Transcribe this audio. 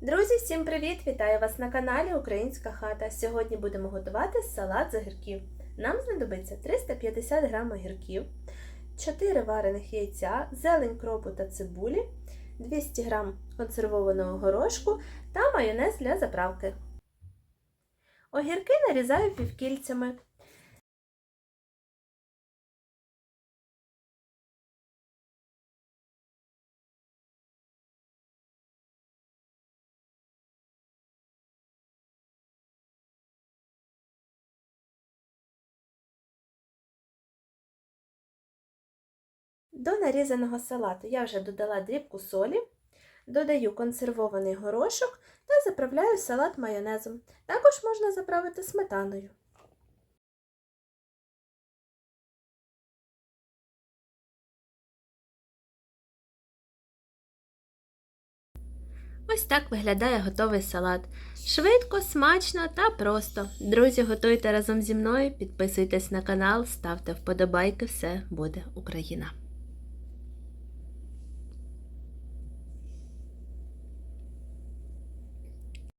Друзі, всім привіт! Вітаю вас на каналі Українська хата. Сьогодні будемо готувати салат з огірків. Нам знадобиться 350 г огірків, 4 варених яйця, зелень кропу та цибулі, 200 г консервованого горошку та майонез для заправки. Огірки нарізаю півкільцями. До нарізаного салату я вже додала дрібку солі, додаю консервований горошок та заправляю салат майонезом. Також можна заправити сметаною. Ось так виглядає готовий салат. Швидко, смачно та просто. Друзі, готуйте разом зі мною, підписуйтесь на канал, ставте вподобайки, все буде Україна!